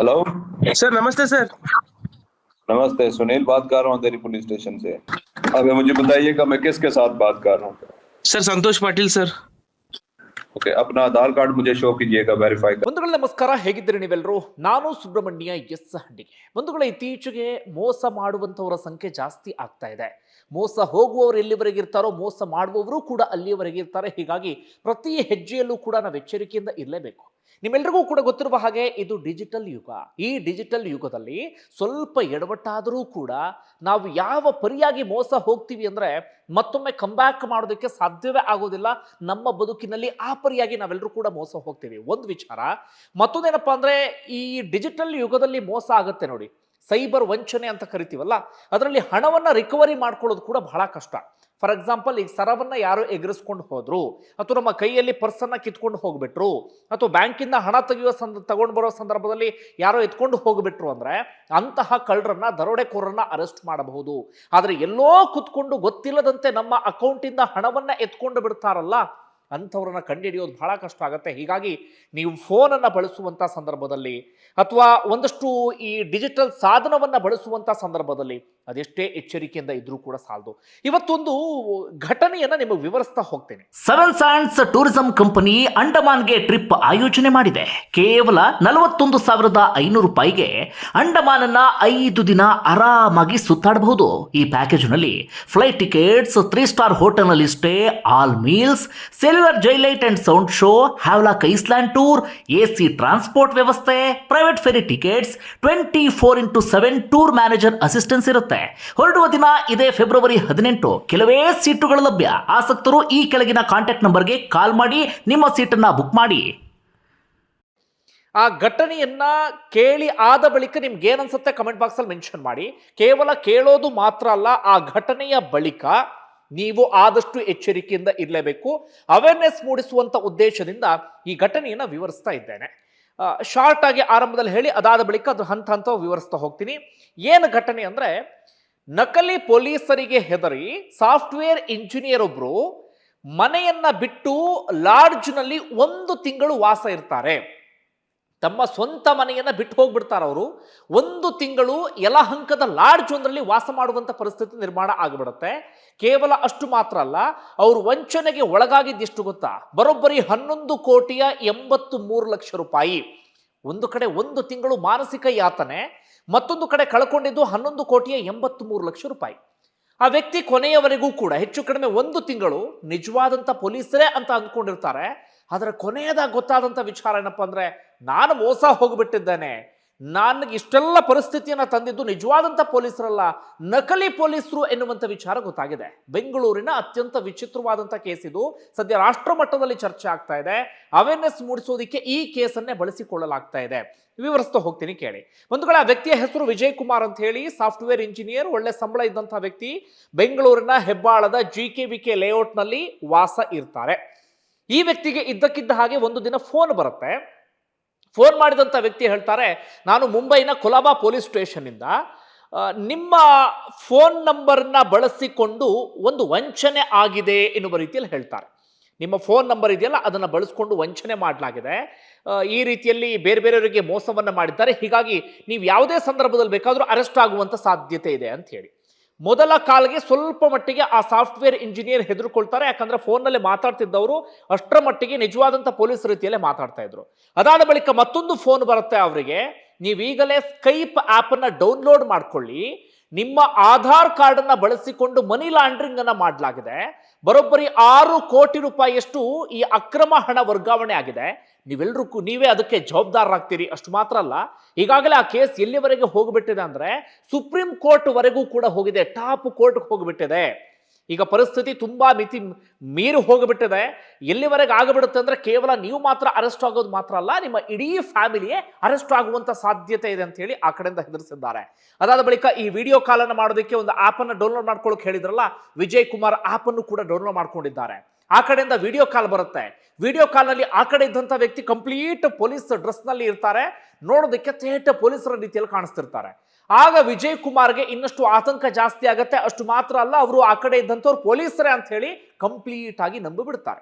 Hello sir नमस्ते sir नमस्ते सुनील बात कर रहा हूँ तेरी पुलिस स्टेशन से अभी मुझे बताइएगा मैं किसके साथ बात कर रहा हूँ sir Santosh Patil sir okay अपना आधार कार्ड मुझे शो कीजिएगा वेरीफाई कर ಬಂಧುಗಳ ನಮಸ್ಕಾರ ಹೇಗಿದ್ದೀರಿ ನೀವೆಲ್ಲರೂ ನಾನು ಸುಬ್ರಹ್ಮಣ್ಯ ಎಸ್ ಹಂಡಿಗೆ ಬಂಧುಗಳ ಇತ್ತೀಚೆಗೆ ಮೋಸ ಮಾಡುವಂತವರ ಸಂಖ್ಯೆ ಜಾಸ್ತಿ ಆಗ್ತಾ ಇದೆ ಮೋಸ ಹೋಗುವವರು ಎಲ್ಲಿವರೆಗೆ ಇರ್ತಾರೋ ಮೋಸ ಮಾಡುವವರು ಕೂಡ ಅಲ್ಲಿಯವರೆಗೆ ಇರ್ತಾರೆ ಹೀಗಾಗಿ ಪ್ರತಿ ಹೆಜ್ಜೆಯಲ್ಲೂ ಕೂಡ ನಾವು ಎಚ್ಚರಿಕೆಯಿಂದ ಇರಲೇಬೇಕು ನಿಮ್ಮೆಲ್ಲರಿಗೂ ಕೂಡ ಗೊತ್ತಿರುವ ಹಾಗೆ ಇದು ಡಿಜಿಟಲ್ ಯುಗ. ಈ ಡಿಜಿಟಲ್ ಯುಗದಲ್ಲಿ ಸ್ವಲ್ಪ ಎಡವಟ್ಟಾದರೂ ಕೂಡ ನಾವು ಯಾವ ಪರಿಯಾಗಿ ಮೋಸ ಹೋಗ್ತೀವಿ ಅಂದ್ರೆ ಮತ್ತೊಮ್ಮೆ ಕಂಬ್ಯಾಕ್ ಮಾಡೋದಕ್ಕೆ ಸಾಧ್ಯವೇ ಆಗೋದಿಲ್ಲ. ನಮ್ಮ ಬದುಕಿನಲ್ಲಿ ಆ ಪರಿಯಾಗಿ ನಾವೆಲ್ಲರೂ ಕೂಡ ಮೋಸ ಹೋಗ್ತೀವಿ. ಒಂದು ವಿಚಾರ, ಮತ್ತೊಂದೇನಪ್ಪ ಅಂದರೆ ಈ ಡಿಜಿಟಲ್ ಯುಗದಲ್ಲಿ ಮೋಸ ಆಗುತ್ತೆ ನೋಡಿ. ಸೈಬರ್ ವಂಚನೆ ಅಂತ ಕರಿತೀವಲ್ಲ, ಅದರಲ್ಲಿ ಹಣವನ್ನ ರಿಕವರಿ ಮಾಡ್ಕೊಳ್ಳೋದು ಕೂಡ ಬಹಳ ಕಷ್ಟ. ಫಾರ್ ಎಕ್ಸಾಂಪಲ್ ಈಗ ಸರವನ್ನ ಯಾರೋ ಎಗರಿಸ್ಕೊಂಡು ಹೋದ್ರು, ಅಥವಾ ನಮ್ಮ ಕೈಯಲ್ಲಿ ಪರ್ಸನ್ನ ಕಿತ್ಕೊಂಡು ಹೋಗ್ಬಿಟ್ರು, ಅಥವಾ ಬ್ಯಾಂಕಿಂದ ಹಣ ತೆಗೆಯುವ ಸಂದ, ತಗೊಂಡು ಬರೋ ಸಂದರ್ಭದಲ್ಲಿ ಯಾರೋ ಎತ್ಕೊಂಡು ಹೋಗ್ಬಿಟ್ರು ಅಂದ್ರೆ, ಅಂತಹ ಕಳ್ಳರನ್ನ, ದರೋಡೆಕೋರನ್ನ ಅರೆಸ್ಟ್ ಮಾಡಬಹುದು. ಆದರೆ ಎಲ್ಲೋ ಕುತ್ಕೊಂಡು ಗೊತ್ತಿಲ್ಲದಂತೆ ನಮ್ಮ ಅಕೌಂಟಿಂದ ಹಣವನ್ನ ಎತ್ಕೊಂಡು ಬಿಡ್ತಾರಲ್ಲ ಅಂಥವ್ರನ್ನ ಕಂಡುಹಿಡಿಯೋದು ಬಹಳ ಕಷ್ಟ ಆಗುತ್ತೆ. ಹೀಗಾಗಿ ನೀವು ಫೋನನ್ನು ಬಳಸುವಂಥ ಸಂದರ್ಭದಲ್ಲಿ ಅಥವಾ ಒಂದಷ್ಟು ಈ ಡಿಜಿಟಲ್ ಸಾಧನವನ್ನು ಬಳಸುವಂಥ ಸಂದರ್ಭದಲ್ಲಿ ಅದೆಷ್ಟೇ ಎಚ್ಚರಿಕೆಯಿಂದ ಇದ್ರೂ ಕೂಡ ಸಾಲದು. ಇವತ್ತೊಂದು ಘಟನೆಯನ್ನ ನಿಮಗೆ ವಿವರಿಸ್ತಾ ಹೋಗ್ತೇನೆ. ಸೆವೆನ್ ಸ್ಯಾಂಡ್ಸ್ ಟೂರಿಸಂ ಕಂಪನಿ ಅಂಡಮಾನ್ಗೆ ಟ್ರಿಪ್ ಆಯೋಜನೆ ಮಾಡಿದೆ. ಕೇವಲ ನಲವತ್ತೊಂದು ಸಾವಿರದ ಐನೂರು ರೂಪಾಯಿಗೆ ಅಂಡಮಾನನ್ನ ಐದು ದಿನ ಆರಾಮಾಗಿ ಸುತ್ತಾಡಬಹುದು. ಈ ಪ್ಯಾಕೇಜ್ನಲ್ಲಿ ಫ್ಲೈಟ್ ಟಿಕೆಟ್ಸ್ ತ್ರೀ ಸ್ಟಾರ್ ಹೋಟೆಲ್ನಲ್ಲಿ stay all meals Cellular Jail light and sound show Havelock Island tour A C transport ವ್ಯವಸ್ಥೆ private ferry tickets twenty four into seven tour manager assistance ಇರುತ್ತೆ. ಹೊರಡುವ ದಿನ ಇದೇ ಫೆಬ್ರವರಿ ಹದಿನೆಂಟು. ಕೆಲವೇ ಸೀಟುಗಳು ಲಭ್ಯ. ಆಸಕ್ತರು ಈ ಕೆಳಗಿನ ಕಾಂಟ್ಯಾಕ್ಟ್ ನಂಬರ್ಗೆ ಕಾಲ್ ಮಾಡಿ, ನಿಮ್ಮ ಸೀಟನ್ನು ಬುಕ್ ಮಾಡಿ. ಆ ಘಟನೆಯನ್ನ ಕೇಳಿ ಆದ ಬಳಿಕ ನಿಮ್ಗೆ ಏನನ್ಸುತ್ತೆ ಕಮೆಂಟ್ ಬಾಕ್ಸ್ ಅಲ್ಲಿ ಮೆನ್ಷನ್ ಮಾಡಿ. ಕೇವಲ ಕೇಳೋದು ಮಾತ್ರ ಅಲ್ಲ, ಆ ಘಟನೆಯ ಬಳಿಕ ನೀವು ಆದಷ್ಟು ಎಚ್ಚರಿಕೆಯಿಂದ ಇರಲೇಬೇಕು. ಅವೇರ್ನೆಸ್ ಮೂಡಿಸುವಂತ ಉದ್ದೇಶದಿಂದ ಈ ಘಟನೆಯನ್ನ ವಿವರಿಸ್ತಾ ಇದ್ದೇನೆ. ಶಾರ್ಟ್ ಆಗಿ ಆರಂಭದಲ್ಲಿ ಹೇಳಿ, ಅದಾದ ಬಳಿಕ ಅದು ಹಂತ ಹಂತ ವಿವರಿಸ್ತಾ ಹೋಗ್ತೀನಿ. ಏನು ಘಟನೆ ಅಂದ್ರೆ ನಕಲಿ ಪೊಲೀಸರಿಗೆ ಹೆದರಿ ಸಾಫ್ಟ್ವೇರ್ ಇಂಜಿನಿಯರ್ ಒಬ್ರು ಮನೆಯನ್ನ ಬಿಟ್ಟು ಲಾಡ್ಜ್ನಲ್ಲಿ ಒಂದು ತಿಂಗಳು ವಾಸ ಇರ್ತಾರೆ. ತಮ್ಮ ಸ್ವಂತ ಮನೆಯನ್ನ ಬಿಟ್ಟು ಹೋಗ್ಬಿಡ್ತಾರೆ ಅವರು. ಒಂದು ತಿಂಗಳು ಯಲಹಂಕದ ಲಾಡ್ಜ್ ಒಂದರಲ್ಲಿ ವಾಸ ಮಾಡುವಂತ ಪರಿಸ್ಥಿತಿ ನಿರ್ಮಾಣ ಆಗಿಬಿಡುತ್ತೆ. ಕೇವಲ ಅಷ್ಟು ಮಾತ್ರ ಅಲ್ಲ, ಅವರು ವಂಚನೆಗೆ ಒಳಗಾಗಿದ್ದೆಷ್ಟು ಗೊತ್ತಾ? ಬರೋಬ್ಬರಿ ಹನ್ನೊಂದು ಕೋಟಿಯ ಎಂಬತ್ತು ಮೂರು ಲಕ್ಷ ರೂಪಾಯಿ. ಒಂದು ಕಡೆ ಒಂದು ತಿಂಗಳು ಮಾನಸಿಕ ಯಾತನೆ ಮತ್ತೊಂದು ಕಡೆ ಕಳ್ಕೊಂಡಿದ್ದು ಹನ್ನೊಂದು ಕೋಟಿಯ ಎಂಬತ್ತು ಮೂರು ಲಕ್ಷ ರೂಪಾಯಿ. ಆ ವ್ಯಕ್ತಿ ಕೊನೆಯವರೆಗೂ ಕೂಡ ಹೆಚ್ಚು ಕಡಿಮೆ ಒಂದು ತಿಂಗಳು ನಿಜವಾದಂಥ ಪೊಲೀಸರೇ ಅಂತ ಅಂದ್ಕೊಂಡಿರ್ತಾರೆ. ಆದರೆ ಕೊನೆಯದಾಗಿ ಗೊತ್ತಾದಂಥ ವಿಚಾರ ಏನಪ್ಪ ಅಂದರೆ ನಾನು ಮೋಸ ಹೋಗ್ಬಿಟ್ಟಿದ್ದೇನೆ. ನನಗೆ ಇಷ್ಟೆಲ್ಲ ಪರಿಸ್ಥಿತಿಯನ್ನು ತಂದಿದ್ದು ನಿಜವಾದಂಥ ಪೊಲೀಸರಲ್ಲ. ನಕಲಿ ಪೊಲೀಸರು ಎನ್ನುವಂಥ ವಿಚಾರ ಗೊತ್ತಾಗಿದೆ. ಬೆಂಗಳೂರಿನ ಅತ್ಯಂತ ವಿಚಿತ್ರವಾದಂಥ ಕೇಸ್ ಇದು. ಸದ್ಯ ರಾಷ್ಟ್ರ ಮಟ್ಟದಲ್ಲಿ ಚರ್ಚೆ ಆಗ್ತಾ ಇದೆ. ಅವೇರ್ನೆಸ್ ಮೂಡಿಸೋದಕ್ಕೆ ಈ ಕೇಸನ್ನೇ ಬಳಸಿಕೊಳ್ಳಲಾಗ್ತಾ ಇದೆ. ವಿವರಿಸ್ತಾ ಹೋಗ್ತೀನಿ ಕೇಳಿ. ಒಂದು ಆ ವ್ಯಕ್ತಿಯ ಹೆಸರು ವಿಜಯ್ ಕುಮಾರ್ ಅಂತ ಹೇಳಿ, ಸಾಫ್ಟ್ವೇರ್ ಇಂಜಿನಿಯರ್, ಒಳ್ಳೆ ಸಂಬಳ ಇದ್ದಂಥ ವ್ಯಕ್ತಿ. ಬೆಂಗಳೂರಿನ ಹೆಬ್ಬಾಳದ ಜಿ ಕೆ ವಿ ಕೆ ಲೇಔಟ್ನಲ್ಲಿ ವಾಸ ಇರ್ತಾರೆ. ಈ ವ್ಯಕ್ತಿಗೆ ಇದ್ದಕ್ಕಿದ್ದ ಹಾಗೆ ಒಂದು ದಿನ ಫೋನ್ ಬರುತ್ತೆ. ಫೋನ್ ಮಾಡಿದಂಥ ವ್ಯಕ್ತಿ ಹೇಳ್ತಾರೆ, ನಾನು ಮುಂಬೈನ ಕೊಲಾಬಾ ಪೊಲೀಸ್ ಸ್ಟೇಷನ್ನಿಂದ ನಿಮ್ಮ ಫೋನ್ ನಂಬರ್ನ ಬಳಸಿಕೊಂಡು ಒಂದು ವಂಚನೆ ಆಗಿದೆ ಎನ್ನುವ ರೀತಿಯಲ್ಲಿ ಹೇಳ್ತಾರೆ. ನಿಮ್ಮ ಫೋನ್ ನಂಬರ್ ಇದೆಯಲ್ಲ, ಅದನ್ನು ಬಳಸ್ಕೊಂಡು ವಂಚನೆ ಮಾಡಲಾಗಿದೆ. ಈ ರೀತಿಯಲ್ಲಿ ಬೇರೆ ಬೇರೆಯವರಿಗೆ ಮೋಸವನ್ನು ಮಾಡಿದ್ದಾರೆ. ಹೀಗಾಗಿ ನೀವು ಯಾವುದೇ ಸಂದರ್ಭದಲ್ಲಿ ಬೇಕಾದರೂ ಅರೆಸ್ಟ್ ಆಗುವಂಥ ಸಾಧ್ಯತೆ ಇದೆ ಅಂತ ಹೇಳಿ. ಮೊದಲ ಕಾಲಿಗೆ ಸ್ವಲ್ಪ ಮಟ್ಟಿಗೆ ಆ ಸಾಫ್ಟ್ವೇರ್ ಇಂಜಿನಿಯರ್ ಹೆದರ್ಕೊಳ್ತಾರೆ. ಯಾಕಂದ್ರೆ ಫೋನ್ನಲ್ಲಿ ಮಾತಾಡ್ತಿದ್ದವರು ಅಷ್ಟರ ಮಟ್ಟಿಗೆ ನಿಜವಾದಂಥ ಪೊಲೀಸ್ ರೀತಿಯಲ್ಲೇ ಮಾತಾಡ್ತಾ ಇದ್ರು. ಅದಾದ ಬಳಿಕ ಮತ್ತೊಂದು ಫೋನ್ ಬರುತ್ತೆ ಅವರಿಗೆ. ನೀವೀಗಲೇ ಸ್ಕೈಪ್ ಆ್ಯಪನ್ನು ಡೌನ್ಲೋಡ್ ಮಾಡ್ಕೊಳ್ಳಿ. ನಿಮ್ಮ ಆಧಾರ್ ಕಾರ್ಡನ್ನು ಬಳಸಿಕೊಂಡು ಮನಿ ಲಾಂಡ್ರಿಂಗ್ ಅನ್ನ ಮಾಡಲಾಗಿದೆ. ಬರೋಬ್ಬರಿ ಆರು ಕೋಟಿ ರೂಪಾಯಿಯಷ್ಟು ಈ ಅಕ್ರಮ ಹಣ ವರ್ಗಾವಣೆ ಆಗಿದೆ. ನೀವೆಲ್ಲರೂ ನೀವೇ ಅದಕ್ಕೆ ಜವಾಬ್ದಾರರಾಗ್ತೀರಿ. ಅಷ್ಟು ಮಾತ್ರ ಅಲ್ಲ. ಈಗಾಗಲೇ ಆ ಕೇಸ್ ಎಲ್ಲಿವರೆಗೆ ಹೋಗಿಬಿಟ್ಟಿದೆ ಅಂದ್ರೆ ಸುಪ್ರೀಂ ಕೋರ್ಟ್ ವರೆಗೂ ಕೂಡ ಹೋಗಿದೆ. ಟಾಪ್ ಕೋರ್ಟ್ಗೆ ಹೋಗ್ಬಿಟ್ಟಿದೆ. ಈಗ ಪರಿಸ್ಥಿತಿ ತುಂಬ ಮಿತಿ ಮೀರಿ ಹೋಗಿಬಿಟ್ಟಿದೆ. ಎಲ್ಲಿವರೆಗೆ ಆಗಿಬಿಡುತ್ತೆ ಅಂದರೆ ಕೇವಲ ನೀವು ಮಾತ್ರ ಅರೆಸ್ಟ್ ಆಗೋದು ಮಾತ್ರ ಅಲ್ಲ, ನಿಮ್ಮ ಇಡೀ ಫ್ಯಾಮಿಲಿಯೇ ಅರೆಸ್ಟ್ ಆಗುವಂಥ ಸಾಧ್ಯತೆ ಇದೆ ಅಂತ ಹೇಳಿ ಆ ಕಡೆಯಿಂದ ಹೆದರಿಸಿದ್ದಾರೆ. ಅದಾದ ಬಳಿಕ ಈ ವಿಡಿಯೋ ಕಾಲ್ ಅನ್ನು ಮಾಡೋದಕ್ಕೆ ಒಂದು ಆಪ್ ಅನ್ನು ಡೌನ್ಲೋಡ್ ಮಾಡ್ಕೊಳ್ಳೋಕೆ ಹೇಳಿದ್ರಲ್ಲ, ವಿಜಯ್ ಕುಮಾರ್ ಆಪ್ ಅನ್ನು ಕೂಡ ಡೌನ್ಲೋಡ್ ಮಾಡ್ಕೊಂಡಿದ್ದಾರೆ. ಆ ಕಡೆಯಿಂದ ವಿಡಿಯೋ ಕಾಲ್ ಬರುತ್ತೆ. ವಿಡಿಯೋ ಕಾಲ್ನಲ್ಲಿ ಆ ಕಡೆ ಇದ್ದಂಥ ವ್ಯಕ್ತಿ ಕಂಪ್ಲೀಟ್ ಪೊಲೀಸ್ ಡ್ರೆಸ್ನಲ್ಲಿ ಇರ್ತಾರೆ. ನೋಡೋದಕ್ಕೆ ತೇಟ ಪೊಲೀಸರ ರೀತಿಯಲ್ಲಿ ಕಾಣಿಸ್ತಿರ್ತಾರೆ. ಆಗ ವಿಜಯ್ ಕುಮಾರ್ಗೆ ಇನ್ನಷ್ಟು ಆತಂಕ ಜಾಸ್ತಿ ಆಗತ್ತೆ. ಅಷ್ಟು ಮಾತ್ರ ಅಲ್ಲ, ಅವರು ಆ ಕಡೆ ಇದ್ದಂಥವ್ರು ಪೊಲೀಸರೇ ಅಂತ ಹೇಳಿ ಕಂಪ್ಲೀಟ್ ಆಗಿ ನಂಬಿಬಿಡ್ತಾರೆ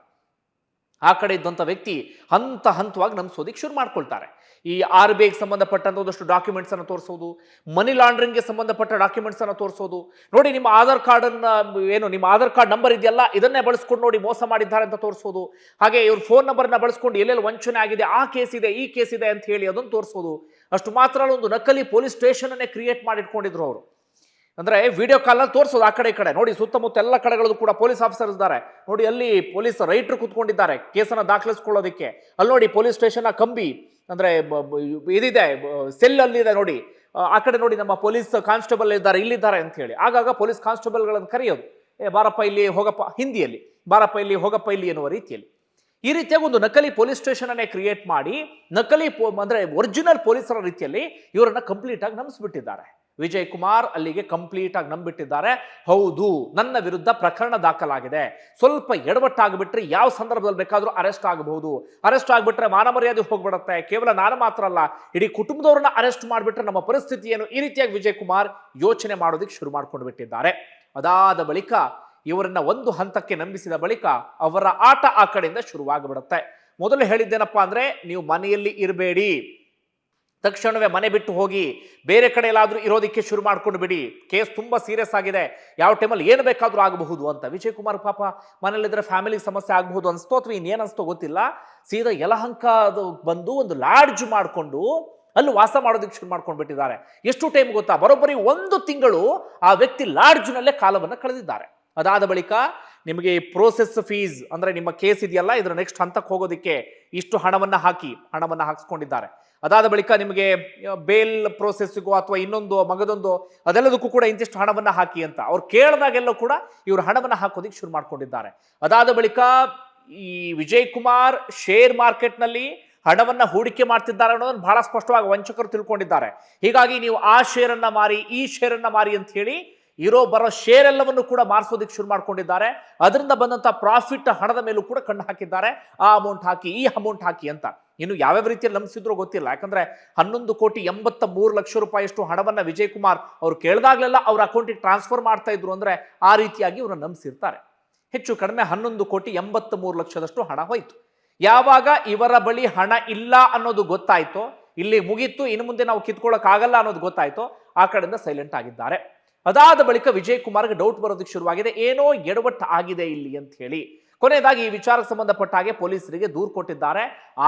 ಆ ಕಡೆ ಇದ್ದಂಥ ವ್ಯಕ್ತಿ ಹಂತ ಹಂತವಾಗಿ ನಂಬಿಸೋದಿಕ್ಕೆ ಶುರು ಮಾಡ್ಕೊಳ್ತಾರೆ. ಈ ಆರ್ ಬಿ ಐಗೆ ಸಂಬಂಧಪಟ್ಟಂತ ಒಂದಷ್ಟು ಡಾಕ್ಯುಮೆಂಟ್ಸ್ ಅನ್ನು ತೋರಿಸೋದು ಮನಿ ಲಾಂಡ್ರಿಂಗ್ಗೆ ಸಂಬಂಧಪಟ್ಟ ಡಾಕ್ಯುಮೆಂಟ್ಸ್ ಅನ್ನು ತೋರಿಸೋದು. ನೋಡಿ, ನಿಮ್ಮ ಆಧಾರ್ ಕಾರ್ಡ್ ಏನು, ನಿಮ್ಮ ಆಧಾರ್ ಕಾರ್ಡ್ ನಂಬರ್ ಇದೆಯಲ್ಲ, ಇದನ್ನೇ ಬಳಸ್ಕೊಂಡು ನೋಡಿ ಮೋಸ ಮಾಡಿದ್ದಾರೆ ಅಂತ ತೋರಿಸೋದು. ಹಾಗೆ ಇವ್ರ ಫೋನ್ ನಂಬರ್ನ ಬಳಸ್ಕೊಂಡು ಎಲ್ಲೆಲ್ಲಿ ವಂಚನೆ ಆಗಿದೆ, ಆ ಕೇಸ್ ಇದೆ, ಈ ಕೇಸ್ ಇದೆ ಅಂತ ಹೇಳಿ ಅದನ್ನು ತೋರಿಸೋದು. ಅಷ್ಟು ಮಾತ್ರ ಒಂದು ನಕಲಿ ಪೊಲೀಸ್ ಸ್ಟೇಷನ್ ಅನ್ನೇ ಕ್ರಿಯೇಟ್ ಮಾಡಿಟ್ಕೊಂಡಿದ್ರು ಅವರು. ಅಂದ್ರೆ ವಿಡಿಯೋ ಕಾಲ್ನಲ್ಲಿ ತೋರಿಸೋದು ಆ ಕಡೆ ಈ ಕಡೆ. ನೋಡಿ ಸುತ್ತಮುತ್ತ ಎಲ್ಲ ಕಡೆಗಳಲ್ಲೂ ಕೂಡ ಪೊಲೀಸ್ ಆಫೀಸರ್ ಇದ್ದಾರೆ. ನೋಡಿ ಅಲ್ಲಿ ಪೊಲೀಸ್ ರೈಟ್ರು ಕುತ್ಕೊಂಡಿದ್ದಾರೆ ಕೇಸನ್ನ ದಾಖಲಿಸ್ಕೊಳ್ಳೋದಕ್ಕೆ. ಅಲ್ಲಿ ನೋಡಿ ಪೊಲೀಸ್ ಸ್ಟೇಷನ್ ಕಂಬಿ ಅಂದ್ರೆ ಇದಿದೆ ಸೆಲ್ ಅಲ್ಲಿದೆ ನೋಡಿ. ಆ, ಆ ಕಡೆ ನೋಡಿ ನಮ್ಮ ಪೊಲೀಸ್ ಕಾನ್ಸ್ಟೇಬಲ್ ಇದ್ದಾರೆ ಇಲ್ಲಿದ್ದಾರೆ ಅಂತ ಹೇಳಿ. ಆಗಾಗ ಪೊಲೀಸ್ ಕಾನ್ಸ್ಟೇಬಲ್ಗಳನ್ನು ಕರೆಯೋದು. ಏ ಬಾರಪ್ಪ ಇಲ್ಲಿ ಹೋಗಪ್ಪ ಹಿಂದಿಯಲ್ಲಿ. ಬಾರಪ್ಪ ಇಲ್ಲಿ ಹೋಗಪ್ಪ ಇಲ್ಲಿ ಎನ್ನುವ ರೀತಿಯಲ್ಲಿ. ಈ ರೀತಿಯಾಗಿ ಒಂದು ನಕಲಿ ಪೊಲೀಸ್ ಸ್ಟೇಷನ್ ಅನ್ನೇ ಕ್ರಿಯೇಟ್ ಮಾಡಿ, ನಕಲಿ ಅಂದ್ರೆ ಒರಿಜಿನಲ್ ಪೊಲೀಸರ ರೀತಿಯಲ್ಲಿ ಇವರನ್ನ ಕಂಪ್ಲೀಟ್ ಆಗಿ ನಂಬಿಸ್ಬಿಟ್ಟಿದ್ದಾರೆ. ವಿಜಯ್ ಕುಮಾರ್ ಅಲ್ಲಿಗೆ ಕಂಪ್ಲೀಟ್ ಆಗಿ ನಂಬಿಟ್ಟಿದ್ದಾರೆ ಹೌದು, ನನ್ನ ವಿರುದ್ಧ ಪ್ರಕರಣ ದಾಖಲಾಗಿದೆ. ಸ್ವಲ್ಪ ಎಡವಟ್ಟಾಗ್ಬಿಟ್ರೆ ಯಾವ ಸಂದರ್ಭದಲ್ಲಿ ಬೇಕಾದರೂ ಅರೆಸ್ಟ್ ಆಗಬಹುದು. ಅರೆಸ್ಟ್ ಆಗಿಬಿಟ್ರೆ ಮಾನ ಮರ್ಯಾದೆ ಹೋಗ್ಬಿಡುತ್ತೆ. ಕೇವಲ ನಾನು ಮಾತ್ರ ಅಲ್ಲ, ಇಡೀ ಕುಟುಂಬದವ್ರನ್ನ ಅರೆಸ್ಟ್ ಮಾಡಿಬಿಟ್ರೆ ನಮ್ಮ ಪರಿಸ್ಥಿತಿ ಏನು ಈ ರೀತಿಯಾಗಿ ವಿಜಯ್ ಕುಮಾರ್ ಯೋಚನೆ ಮಾಡೋದಕ್ಕೆ ಶುರು ಮಾಡ್ಕೊಂಡು ಬಿಟ್ಟಿದ್ದಾರೆ ಅದಾದ ಬಳಿಕ ಇವರನ್ನ ಒಂದು ಹಂತಕ್ಕೆ ನಂಬಿಸಿದ ಬಳಿಕ ಅವರ ಆಟ ಆ ಕಡೆಯಿಂದ ಶುರುವಾಗಿಬಿಡುತ್ತೆ. ಮೊದಲು ಹೇಳಿದ್ದೇನಪ್ಪ ಅಂದ್ರೆ, ನೀವು ಮನೆಯಲ್ಲಿ ಇರಬೇಡಿ. ತಕ್ಷಣವೇ ಮನೆ ಬಿಟ್ಟು ಹೋಗಿ, ಬೇರೆ ಕಡೆ ಎಲ್ಲಾದ್ರೂ ಇರೋದಕ್ಕೆ ಶುರು ಮಾಡ್ಕೊಂಡು ಬಿಡಿ. ಕೇಸ್ ತುಂಬಾ ಸೀರಿಯಸ್ ಆಗಿದೆ. ಯಾವ ಟೈಮಲ್ಲಿ ಏನು ಬೇಕಾದರೂ ಆಗಬಹುದು ಅಂತ. ವಿಜಯ್ ಕುಮಾರ್ ಪಾಪ ಮನೇಲಿದ್ರೆ ಫ್ಯಾಮಿಲಿ ಸಮಸ್ಯೆ ಆಗಬಹುದು ಅನ್ಸ್ತೋ ಅಥವಾ ಇನ್ನೇನು ಅನಿಸ್ತೋ ಗೊತ್ತಿಲ್ಲ. ಸೀದಾ ಯಲಹಂಕ ಬಂದು ಒಂದು ಲಾಡ್ಜ್ ಮಾಡಿಕೊಂಡು ಅಲ್ಲಿ ವಾಸ ಮಾಡೋದಕ್ಕೆ ಶುರು ಮಾಡ್ಕೊಂಡು ಬಿಟ್ಟಿದ್ದಾರೆ. ಎಷ್ಟು ಟೈಮ್ ಗೊತ್ತಾ? ಬರೋಬ್ಬರಿ ಒಂದು ತಿಂಗಳು ಆ ವ್ಯಕ್ತಿ ಲಾಡ್ಜ್ನಲ್ಲೇ ಕಾಲವನ್ನು ಕಳೆದಿದ್ದಾರೆ. ಅದಾದ ಬಳಿಕ ನಿಮಗೆ ಪ್ರೋಸೆಸ್ ಫೀಸ್ ಅಂದ್ರೆ ನಿಮ್ಮ ಕೇಸ್ ಇದೆಯಲ್ಲ, ಇದರ ನೆಕ್ಸ್ಟ್ ಹಂತಕ್ಕೆ ಹೋಗೋದಕ್ಕೆ ಇಷ್ಟು ಹಣವನ್ನ ಹಾಕಿ, ಹಣವನ್ನ ಹಾಕಿಸ್ಕೊಂಡಿದ್ದಾರೆ. ಅದಾದ ಬಳಿಕ ನಿಮಗೆ ಬೇಲ್ ಪ್ರೋಸೆಸ್ಗೂ ಅಥವಾ ಇನ್ನೊಂದು, ಮಗದೊಂದು, ಅದೆಲ್ಲದಕ್ಕೂ ಕೂಡ ಇಂತಿಷ್ಟು ಹಣವನ್ನ ಹಾಕಿ ಅಂತ. ಅವ್ರು ಕೇಳಿದಾಗೆಲ್ಲ ಕೂಡ ಇವರು ಹಣವನ್ನ ಹಾಕೋದಿಕ್ಕೆ ಶುರು ಮಾಡ್ಕೊಂಡಿದ್ದಾರೆ. ಅದಾದ ಬಳಿಕ ಈ ವಿಜಯ್ ಕುಮಾರ್ ಶೇರ್ ಮಾರ್ಕೆಟ್ನಲ್ಲಿ ಹಣವನ್ನ ಹೂಡಿಕೆ ಮಾಡ್ತಿದ್ದಾರೆ ಅನ್ನೋದನ್ನು ಬಹಳ ಸ್ಪಷ್ಟವಾಗಿ ವಂಚಕರು ತಿಳ್ಕೊಂಡಿದ್ದಾರೆ. ಹೀಗಾಗಿ ನೀವು ಆ ಶೇರನ್ನ ಮಾರಿ, ಈ ಶೇರನ್ನ ಮಾರಿ ಅಂತ ಹೇಳಿ ಇರೋ ಬರೋ ಶೇರ್ ಎಲ್ಲವನ್ನು ಕೂಡ ಮಾರಿಸೋದಕ್ಕೆ ಶುರು ಮಾಡ್ಕೊಂಡಿದ್ದಾರೆ. ಅದರಿಂದ ಬಂದಂತ ಪ್ರಾಫಿಟ್ ಹಣದ ಮೇಲೂ ಕೂಡ ಕಣ್ಣು ಹಾಕಿದ್ದಾರೆ. ಆ ಅಮೌಂಟ್ ಹಾಕಿ, ಈ ಅಮೌಂಟ್ ಹಾಕಿ ಅಂತ. ಇನ್ನು ಯಾವ್ಯಾವ ರೀತಿಯಲ್ಲಿ ನಂಬಿಸಿದ್ರೋ ಗೊತ್ತಿಲ್ಲ. ಯಾಕಂದ್ರೆ ಹನ್ನೊಂದು ಕೋಟಿ ಎಂಬತ್ತ ಮೂರು ಲಕ್ಷ ರೂಪಾಯಿಯಷ್ಟು ಹಣವನ್ನ ವಿಜಯ್ ಕುಮಾರ್ ಅವರು ಕೇಳಿದಾಗ್ಲೆಲ್ಲ ಅವ್ರ ಅಕೌಂಟಿಗೆ ಟ್ರಾನ್ಸ್ಫರ್ ಮಾಡ್ತಾ ಇದ್ರು ಅಂದ್ರೆ ಆ ರೀತಿಯಾಗಿ ಇವ್ರನ್ನ ನಂಬಿಸಿರ್ತಾರೆ ಹೆಚ್ಚು ಕಡಿಮೆ ಹನ್ನೊಂದು ಕೋಟಿ ಎಂಬತ್ತ ಮೂರು ಲಕ್ಷದಷ್ಟು ಹಣ ಹೋಯ್ತು. ಯಾವಾಗ ಇವರ ಬಳಿ ಹಣ ಇಲ್ಲ ಅನ್ನೋದು ಗೊತ್ತಾಯಿತು, ಇಲ್ಲಿ ಮುಗೀತು, ಇನ್ನು ಮುಂದೆ ನಾವು ಕಿತ್ಕೊಳ್ಳೋಕ್ಕಾಗಲ್ಲ ಅನ್ನೋದು ಗೊತ್ತಾಯ್ತೋ, ಆ ಕಡೆಯಿಂದ ಸೈಲೆಂಟ್ ಆಗಿದ್ದಾರೆ. ಅದಾದ ಬಳಿಕ ವಿಜಯ್ ಕುಮಾರ್ಗೆ ಡೌಟ್ ಬರೋದಕ್ಕೆ ಶುರುವಾಗಿದೆ. ಏನೋ ಎಡವಟ್ಟು ಆಗಿದೆ ಇಲ್ಲಿ ಅಂತ ಹೇಳಿ. ಕೊನೆಯದಾಗಿ ಈ ವಿಚಾರಕ್ಕೆ ಸಂಬಂಧಪಟ್ಟ ಹಾಗೆ ಪೊಲೀಸರಿಗೆ ದೂರು ಕೊಟ್ಟಿದ್ದಾರೆ.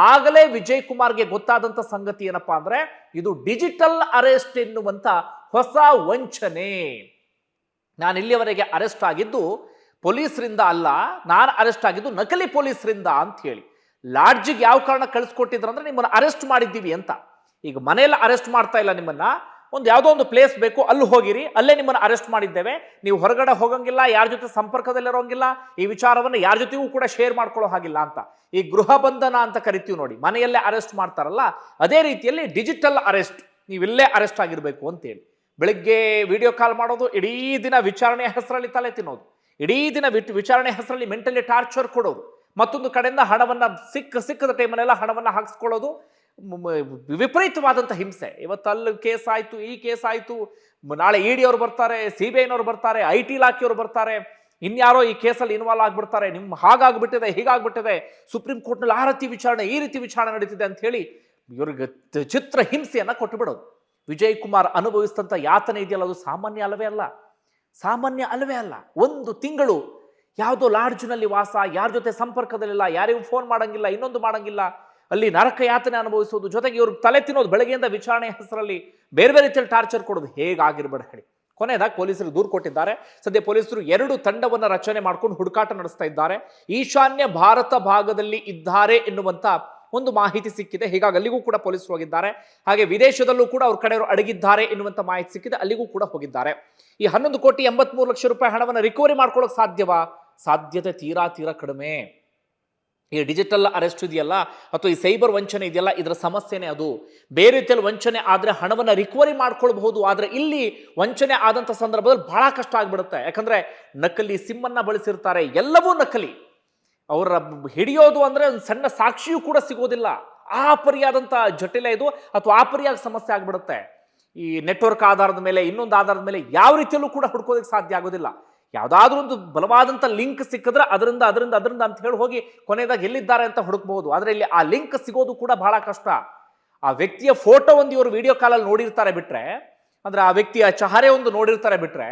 ಆಗಲೇ ವಿಜಯ್ ಕುಮಾರ್ಗೆ ಗೊತ್ತಾದಂತ ಸಂಗತಿ ಏನಪ್ಪಾ ಅಂದ್ರೆ, ಇದು ಡಿಜಿಟಲ್ ಅರೆಸ್ಟ್ ಎನ್ನುವಂಥ ಹೊಸ ವಂಚನೆ. ನಾನು ಇಲ್ಲಿಯವರೆಗೆ ಅರೆಸ್ಟ್ ಆಗಿದ್ದು ಪೊಲೀಸರಿಂದ ಅಲ್ಲ, ನಾನು ಅರೆಸ್ಟ್ ಆಗಿದ್ದು ನಕಲಿ ಪೊಲೀಸರಿಂದ ಅಂತ ಹೇಳಿ. ಲಾಡ್ಜಿಗೆ ಯಾವ ಕಾರಣ ಕಳಿಸ್ಕೊಟ್ಟಿದ್ರಂದ್ರೆ ನಿಮ್ಮನ್ನು ಅರೆಸ್ಟ್ ಮಾಡಿದ್ದೀವಿ ಅಂತ. ಈಗ ಮನೆಯಲ್ಲಿ ಅರೆಸ್ಟ್ ಮಾಡ್ತಾ ಇಲ್ಲ ನಿಮ್ಮನ್ನ. ಒಂದು ಯಾವುದೋ ಒಂದು ಪ್ಲೇಸ್ ಬೇಕು, ಅಲ್ಲಿ ಹೋಗಿರಿ, ಅಲ್ಲೇ ನಿಮ್ಮನ್ನು ಅರೆಸ್ಟ್ ಮಾಡಿದ್ದೇವೆ. ನೀವು ಹೊರಗಡೆ ಹೋಗಂಗಿಲ್ಲ, ಯಾರ ಜೊತೆ ಸಂಪರ್ಕದಲ್ಲಿರೋಂಗಿಲ್ಲ, ಈ ವಿಚಾರವನ್ನು ಯಾರ ಜೊತೆಗೂ ಕೂಡ ಶೇರ್ ಮಾಡ್ಕೊಳ್ಳೋ ಹಾಗಿಲ್ಲ ಅಂತ. ಈ ಗೃಹ ಬಂಧನ ಅಂತ ಕರಿತೀವಿ ನೋಡಿ, ಮನೆಯಲ್ಲೇ ಅರೆಸ್ಟ್ ಮಾಡ್ತಾರಲ್ಲ, ಅದೇ ರೀತಿಯಲ್ಲಿ ಡಿಜಿಟಲ್ ಅರೆಸ್ಟ್ ನೀವಿಲ್ಲೇ ಅರೆಸ್ಟ್ ಆಗಿರಬೇಕು ಅಂತೇಳಿ. ಬೆಳಿಗ್ಗೆ ವಿಡಿಯೋ ಕಾಲ್ ಮಾಡೋದು, ಇಡೀ ದಿನ ವಿಚಾರಣೆ ಹೆಸರಲ್ಲಿ ತಲೆ ತಿನ್ನೋದು. ಇಡೀ ದಿನ ವಿಚಾರಣೆ ಹೆಸರಲ್ಲಿ ಮೆಂಟಲಿ ಟಾರ್ಚರ್ ಕೊಡೋದು. ಮತ್ತೊಂದು ಕಡೆಯಿಂದ ಹಣವನ್ನು ಸಿಕ್ಕ, ಸಿಕ್ಕದ ಟೈಮಲ್ಲೆಲ್ಲ ಹಣವನ್ನು ಹಾಕ್ಸ್ಕೊಳ್ಳೋದು. ವಿಪರೀತವಾದಂಥ ಹಿಂಸೆ. ಇವತ್ತು ಅಲ್ಲಿ ಕೇಸ್ ಆಯಿತು, ಈ ಕೇಸ್ ಆಯಿತು. ನಾಳೆ ಇ ಡಿ ಅವ್ರು ಬರ್ತಾರೆ ಸಿ ಬಿ ಐನವ್ರು ಬರ್ತಾರೆ ಐ ಟಿ ಇಲಾಖೆಯವರು ಬರ್ತಾರೆ. ಇನ್ಯಾರೋ ಈ ಕೇಸಲ್ಲಿ ಇನ್ವಾಲ್ವ್ ಆಗಿಬಿಡ್ತಾರೆ. ನಿಮ್ಮ ಹಾಗಾಗ್ಬಿಟ್ಟಿದೆ, ಹೀಗಾಗ್ಬಿಟ್ಟಿದೆ. ಸುಪ್ರೀಂ ಕೋರ್ಟ್ನಲ್ಲಿ ಆ ರೀತಿ ವಿಚಾರಣೆ, ಈ ರೀತಿ ವಿಚಾರಣೆ ನಡೀತಿದೆ ಅಂತ ಹೇಳಿ ಇವ್ರಿಗೆ ಚಿತ್ರ ಹಿಂಸೆಯನ್ನು ಕೊಟ್ಟು ಬಿಡೋದು ವಿಜಯ್ ಕುಮಾರ್ ಅನುಭವಿಸಿದಂಥ ಯಾತನೆ ಇದೆಯಲ್ಲ, ಅದು ಸಾಮಾನ್ಯ ಅಲ್ಲವೇ ಅಲ್ಲ. ಸಾಮಾನ್ಯ ಅಲ್ಲವೇ ಅಲ್ಲ. ಒಂದು ತಿಂಗಳು ಯಾವುದೋ ಲಾಡ್ಜ್ನಲ್ಲಿ ವಾಸ, ಯಾರ ಜೊತೆ ಸಂಪರ್ಕದಲ್ಲಿಲ್ಲ, ಯಾರಿಗೂ ಫೋನ್ ಮಾಡೋಂಗಿಲ್ಲ, ಇನ್ನೊಂದು ಮಾಡಂಗಿಲ್ಲ. ಅಲ್ಲಿ ನರಕ ಯಾತನೆ ಅನುಭವಿಸೋದು ಜೊತೆಗೆ ಇವರು ತಲೆ ತಿನ್ನೋದು, ಬೆಳಗ್ಗೆಯಿಂದ ವಿಚಾರಣೆ ಹೆಸರಲ್ಲಿ ಬೇರೆ ಬೇರೆ ರೀತಿಯಲ್ಲಿ ಟಾರ್ಚರ್ ಕೊಡೋದು ಹೇಗಾಗಿರ್ಬೇಡ ಹೇಳಿ. ಕೊನೆಯದಾಗಿ ಪೊಲೀಸರು ದೂರು ಕೊಟ್ಟಿದ್ದಾರೆ. ಸದ್ಯ ಪೊಲೀಸರು ಎರಡು ತಂಡವನ್ನು ರಚನೆ ಮಾಡ್ಕೊಂಡು ಹುಡುಕಾಟ ನಡೆಸ್ತಾ ಇದ್ದಾರೆ. ಈಶಾನ್ಯ ಭಾರತ ಭಾಗದಲ್ಲಿ ಇದ್ದಾರೆ ಎನ್ನುವಂತ ಒಂದು ಮಾಹಿತಿ ಸಿಕ್ಕಿದೆ. ಹೀಗಾಗಿ ಅಲ್ಲಿಗೂ ಕೂಡ ಪೊಲೀಸರು ಹೋಗಿದ್ದಾರೆ. ಹಾಗೆ ವಿದೇಶದಲ್ಲೂ ಕೂಡ ಅವ್ರ ಕಡೆಯವರು ಅಡಗಿದ್ದಾರೆ ಎನ್ನುವಂಥ ಮಾಹಿತಿ ಸಿಕ್ಕಿದೆ. ಅಲ್ಲಿಗೂ ಕೂಡ ಹೋಗಿದ್ದಾರೆ. ಈ ಹನ್ನೊಂದು ಕೋಟಿ ಎಂಬತ್ಮೂರು ಲಕ್ಷ ರೂಪಾಯಿ ಹಣವನ್ನು ರಿಕವರಿ ಮಾಡ್ಕೊಳ್ಳೋಕೆ ಸಾಧ್ಯವಾ? ಸಾಧ್ಯತೆ ತೀರಾ ತೀರಾ ಕಡಿಮೆ. ಈ ಡಿಜಿಟಲ್ ಅರೆಸ್ಟ್ ಇದೆಯಲ್ಲ? ಅಥವಾ ಈ ಸೈಬರ್ ವಂಚನೆ ಇದೆಯಲ್ಲ? ಇದರ ಸಮಸ್ಯೆನೇ ಅದು. ಬೇರೆ ರೀತಿಯಲ್ಲಿ ವಂಚನೆ ಆದರೆ ಹಣವನ್ನು ರಿಕವರಿ ಮಾಡ್ಕೊಳ್ಬಹುದು. ಆದರೆ ಇಲ್ಲಿ ವಂಚನೆ ಆದಂಥ ಸಂದರ್ಭದಲ್ಲಿ ಬಹಳ ಕಷ್ಟ ಆಗ್ಬಿಡುತ್ತೆ. ಯಾಕಂದರೆ ನಕಲಿ ಸಿಮ್ಮನ್ನು ಬಳಸಿರ್ತಾರೆ. ಎಲ್ಲವೂ ನಕಲಿ. ಅವರ ಹಿಡಿಯೋದು ಅಂದರೆ ಒಂದು ಸಣ್ಣ ಸಾಕ್ಷಿಯೂ ಕೂಡ ಸಿಗೋದಿಲ್ಲ. ಆ ಪರಿಯಾದಂಥ ಜಟಿಲ ಇದು. ಅಥವಾ ಆ ಪರಿಯಾದ ಸಮಸ್ಯೆ ಆಗಿಬಿಡುತ್ತೆ. ಈ ನೆಟ್ವರ್ಕ್ ಆಧಾರದ ಮೇಲೆ, ಇನ್ನೊಂದು ಆಧಾರದ ಮೇಲೆ ಯಾವ ರೀತಿಯಲ್ಲೂ ಕೂಡ ಹುಡ್ಕೋದಕ್ಕೆ ಸಾಧ್ಯ ಆಗೋದಿಲ್ಲ. ಯಾವುದಾದ್ರೂ ಒಂದು ಬಲವಾದಂಥ ಲಿಂಕ್ ಸಿಕ್ಕಿದ್ರೆ ಅದರಿಂದ ಅದರಿಂದ ಅದರಿಂದ ಅಂತ ಹೇಳಿ ಹೋಗಿ ಕೊನೆಯದಾಗ ಎಲ್ಲಿದ್ದಾರೆ ಅಂತ ಹುಡುಕ್ಬಹುದು. ಆದರೆ ಇಲ್ಲಿ ಆ ಲಿಂಕ್ ಸಿಗೋದು ಕೂಡ ಬಹಳ ಕಷ್ಟ. ಆ ವ್ಯಕ್ತಿಯ ಫೋಟೋ ಒಂದು ಇವರು ವಿಡಿಯೋ ಕಾಲಲ್ಲಿ ನೋಡಿರ್ತಾರೆ ಬಿಟ್ರೆ, ಅಂದ್ರೆ ಆ ವ್ಯಕ್ತಿಯ ಚಹರೆ ಒಂದು ನೋಡಿರ್ತಾರೆ ಬಿಟ್ರೆ,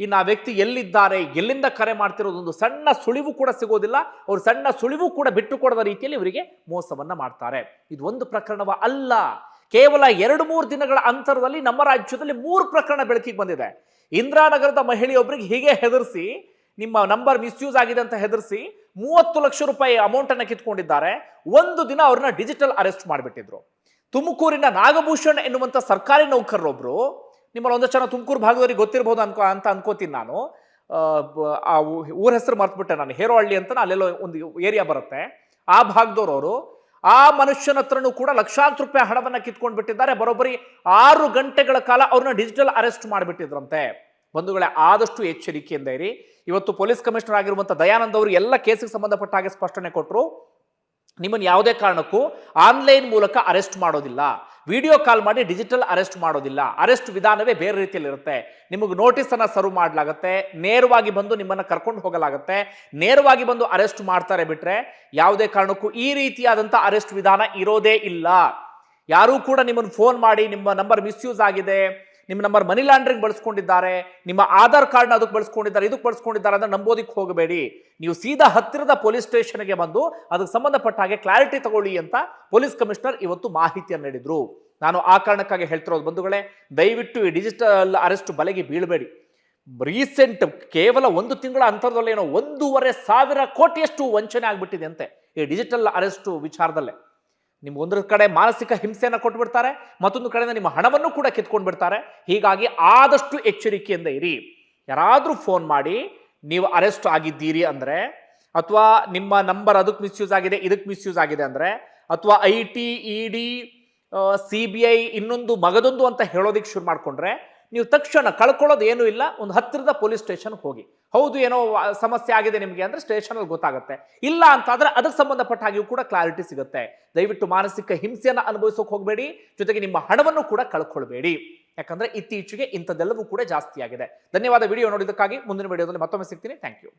ಇನ್ನು ಆ ವ್ಯಕ್ತಿ ಎಲ್ಲಿದ್ದಾರೆ, ಎಲ್ಲಿಂದ ಕರೆ ಮಾಡ್ತಿರೋದು ಒಂದು ಸಣ್ಣ ಸುಳಿವು ಕೂಡ ಸಿಗೋದಿಲ್ಲ. ಅವರು ಸಣ್ಣ ಸುಳಿವು ಕೂಡ ಬಿಟ್ಟು ಕೊಡದ ರೀತಿಯಲ್ಲಿ ಇವರಿಗೆ ಮೋಸವನ್ನು ಮಾಡ್ತಾರೆ. ಇದು ಒಂದು ಪ್ರಕರಣವ ಅಲ್ಲ. ಕೇವಲ ಎರಡು ಮೂರು ದಿನಗಳ ಅಂತರದಲ್ಲಿ ನಮ್ಮ ರಾಜ್ಯದಲ್ಲಿ ಮೂರು ಪ್ರಕರಣ ಬೆಳಕಿಗೆ ಬಂದಿದೆ. ಇಂದಿರಾನಗರದ ಮಹಿಳೆಯೊಬ್ಬರಿಗೆ ಹೀಗೆ ಹೆದರಿಸಿ ನಿಮ್ಮ ನಂಬರ್ ಮಿಸ್ಯೂಸ್ ಆಗಿದೆ ಅಂತ ಹೆದರಿಸಿ ಮೂವತ್ತು ಲಕ್ಷ ರೂಪಾಯಿ ಅಮೌಂಟ್ ಅನ್ನ ಕಿತ್ಕೊಂಡಿದ್ದಾರೆ. ಒಂದು ದಿನ ಅವ್ರನ್ನ ಡಿಜಿಟಲ್ ಅರೆಸ್ಟ್ ಮಾಡಿಬಿಟ್ಟಿದ್ರು. ತುಮಕೂರಿನ ನಾಗಭೂಷಣ್ ಎನ್ನುವಂಥ ಸರ್ಕಾರಿ ನೌಕರರೊಬ್ರು ನಿಮ್ಮಲ್ಲಿ ಒಂದಷ್ಟು ಜನ ತುಮಕೂರು ಭಾಗದವರಿಗೆ ಗೊತ್ತಿರಬಹುದು ಅನ್ಕೋ ಅಂತ ಅನ್ಕೋತೀನಿ ನಾನು. ಆ, ಊರ ಹೆಸರು ಮರ್ತ್ಬಿಟ್ಟೆ ನಾನು ಹೇರೋಹಳ್ಳಿ ಅಂತ ಅಲ್ಲೆಲ್ಲೋ ಒಂದು ಏರಿಯಾ ಬರುತ್ತೆ. ಆ ಭಾಗದವ್ರವರು ಆ ಮನುಷ್ಯನ ಹತ್ರನೂ ಕೂಡ ಲಕ್ಷಾಂತರ ರೂಪಾಯಿ ಹಣವನ್ನು ಕಿತ್ಕೊಂಡು ಬಿಟ್ಟಿದ್ದಾರೆ. ಬರೋಬ್ಬರಿ ಆರು ಗಂಟೆಗಳ ಕಾಲ ಅವ್ರನ್ನ ಡಿಜಿಟಲ್ ಅರೆಸ್ಟ್ ಮಾಡಿಬಿಟ್ಟಿದ್ರಂತೆ. ಬಂಧುಗಳೇ, ಆದಷ್ಟು ಎಚ್ಚರಿಕೆಯಿಂದ ಇರಿ. ಇವತ್ತು ಪೊಲೀಸ್ ಕಮಿಷನರ್ ಆಗಿರುವಂಥ ದಯಾನಂದ್ ಅವರು ಎಲ್ಲ ಕೇಸಿಗೆ ಸಂಬಂಧಪಟ್ಟ ಹಾಗೆ ಸ್ಪಷ್ಟನೆ ಕೊಟ್ಟರು ನಿಮ್ಮನ್ನು ಯಾವುದೇ ಕಾರಣಕ್ಕೂ ಆನ್ಲೈನ್ ಮೂಲಕ ಅರೆಸ್ಟ್ ಮಾಡೋದಿಲ್ಲ. ವಿಡಿಯೋ ಕಾಲ್ ಮಾಡಿ ಡಿಜಿಟಲ್ ಅರೆಸ್ಟ್ ಮಾಡೋದಿಲ್ಲ. ಅರೆಸ್ಟ್ ವಿಧಾನವೇ ಬೇರೆ ರೀತಿಯಲ್ಲಿ ಇರುತ್ತೆ ನಿಮಗೆ ನೋಟಿಸ್ ಅನ್ನ ಸರ್ವ್ ಮಾಡಲಾಗುತ್ತೆ. ನೇರವಾಗಿ ಬಂದು ನಿಮ್ಮನ್ನ ಕರ್ಕೊಂಡು ಹೋಗಲಾಗುತ್ತೆ. ನೇರವಾಗಿ ಬಂದು ಅರೆಸ್ಟ್ ಮಾಡ್ತಾರೆ ಬಿಟ್ರೆ ಯಾವುದೇ ಕಾರಣಕ್ಕೂ ಈ ರೀತಿಯಾದಂಥ ಅರೆಸ್ಟ್ ವಿಧಾನ ಇರೋದೇ ಇಲ್ಲ. ಯಾರೂ ಕೂಡ ನಿಮ್ಮನ್ನು ಫೋನ್ ಮಾಡಿ ನಿಮ್ಮ ನಂಬರ್ ಮಿಸ್ಯೂಸ್ ಆಗಿದೆ. ನಿಮ್ಮ ನಂಬರ್ ಮನಿ ಲಾಂಡ್ರಿಂಗ್ ಬಳಸ್ಕೊಂಡಿದ್ದಾರೆ, ನಿಮ್ಮ ಆಧಾರ್ ಕಾರ್ಡ್ನ ಅದಕ್ಕೆ ಬಳಸ್ಕೊಂಡಿದ್ದಾರೆ, ಇದಕ್ಕೆ ಬಳಸ್ಕೊಂಡಿದ್ದಾರೆ ಅಂದ್ರೆ ನಂಬೋದಿಕ್ಕೆ ಹೋಗಬೇಡಿ. ನೀವು ಸೀದಾ ಹತ್ತಿರದ ಪೊಲೀಸ್ ಸ್ಟೇಷನ್ಗೆ ಬಂದು ಅದಕ್ಕೆ ಸಂಬಂಧಪಟ್ಟ ಹಾಗೆ ಕ್ಲಾರಿಟಿ ತಗೊಳ್ಳಿ ಅಂತ ಪೊಲೀಸ್ ಕಮಿಷನರ್ ಇವತ್ತು ಮಾಹಿತಿಯನ್ನು ನೀಡಿದ್ರು. ನಾನು ಆ ಕಾರಣಕ್ಕಾಗಿ ಹೇಳ್ತಿರೋದು ಬಂಧುಗಳೇ, ದಯವಿಟ್ಟು ಈ ಡಿಜಿಟಲ್ ಅರೆಸ್ಟ್ ಬಲೆಗೆ ಬೀಳಬೇಡಿ. ರೀಸೆಂಟ್ ಕೇವಲ ಒಂದು ತಿಂಗಳ ಅಂತರದಲ್ಲಿ ಏನೋ ಒಂದೂವರೆ ಸಾವಿರ ಕೋಟಿಯಷ್ಟು ವಂಚನೆ ಆಗಿಬಿಟ್ಟಿದೆ ಅಂತೆ ಈ ಡಿಜಿಟಲ್ ಅರೆಸ್ಟ್ ವಿಚಾರದಲ್ಲೇ. ಒಂದ್ರ ಕಡೆ ಮಾನಸಿಕ ಹಿಂಸೆಯನ್ನು ಕೊಟ್ಬಿಡ್ತಾರೆ, ಮತ್ತೊಂದು ಕಡೆಯಿಂದ ನಿಮ್ಮ ಹಣವನ್ನು ಕೂಡ ಕಿತ್ಕೊಂಡು ಬಿಡ್ತಾರೆ ಹೀಗಾಗಿ ಆದಷ್ಟು ಎಚ್ಚರಿಕೆಯಿಂದ ಇರಿ. ಯಾರಾದರೂ ಫೋನ್ ಮಾಡಿ, ನೀವು ಅರೆಸ್ಟ್ ಆಗಿದ್ದೀರಿ ಅಂದರೆ, ಅಥವಾ ನಿಮ್ಮ ನಂಬರ್ ಅದಕ್ಕೆ ಮಿಸ್ಯೂಸ್ ಆಗಿದೆ, ಇದಕ್ಕೆ ಮಿಸ್ಯೂಸ್ ಆಗಿದೆ ಅಂದರೆ, ಅಥವಾ I T, E D C B I ಇನ್ನೊಂದು ಮಗದೊಂದು ಅಂತ ಹೇಳೋದಕ್ಕೆ ಶುರು ಮಾಡಿಕೊಂಡ್ರೆ, ನೀವು ತಕ್ಷಣ ಕಳ್ಕೊಳ್ಳೋದು ಏನೂ ಇಲ್ಲ, ಒಂದು ಹತ್ತಿರದ ಪೊಲೀಸ್ ಸ್ಟೇಷನ್ಗೆ ಹೋಗಿ. ಹೌದು, ಏನೋ ಸಮಸ್ಯೆ ಆಗಿದೆ ನಿಮಗೆ ಅಂದ್ರೆ ಸ್ಟೇಷನಲ್ಲಿ ಗೊತ್ತಾಗುತ್ತೆ. ಇಲ್ಲ ಅಂತಾದರೆ ಅದಕ್ಕೆ ಸಂಬಂಧಪಟ್ಟ ಹಾಗೆಯೂ ಕೂಡ ಕ್ಲಾರಿಟಿ ಸಿಗುತ್ತೆ. ದಯವಿಟ್ಟು ಮಾನಸಿಕ ಹಿಂಸೆಯನ್ನು ಅನುಭವಿಸೋಕೆ ಹೋಗಬೇಡಿ, ಜೊತೆಗೆ ನಿಮ್ಮ ಹಣವನ್ನು ಕೂಡ ಕಳ್ಕೊಳ್ಬೇಡಿ. ಯಾಕಂದ್ರೆ ಇತ್ತೀಚೆಗೆ ಇಂಥದ್ದೆಲ್ಲವೂ ಕೂಡ ಜಾಸ್ತಿ ಆಗಿದೆ ಧನ್ಯವಾದ ವಿಡಿಯೋ ನೋಡಿದ್ದಕ್ಕಾಗಿ ಮುಂದಿನ ವಿಡಿಯೋದಲ್ಲಿ ಮತ್ತೊಮ್ಮೆ ಸಿಗ್ತೀನಿ. Thank you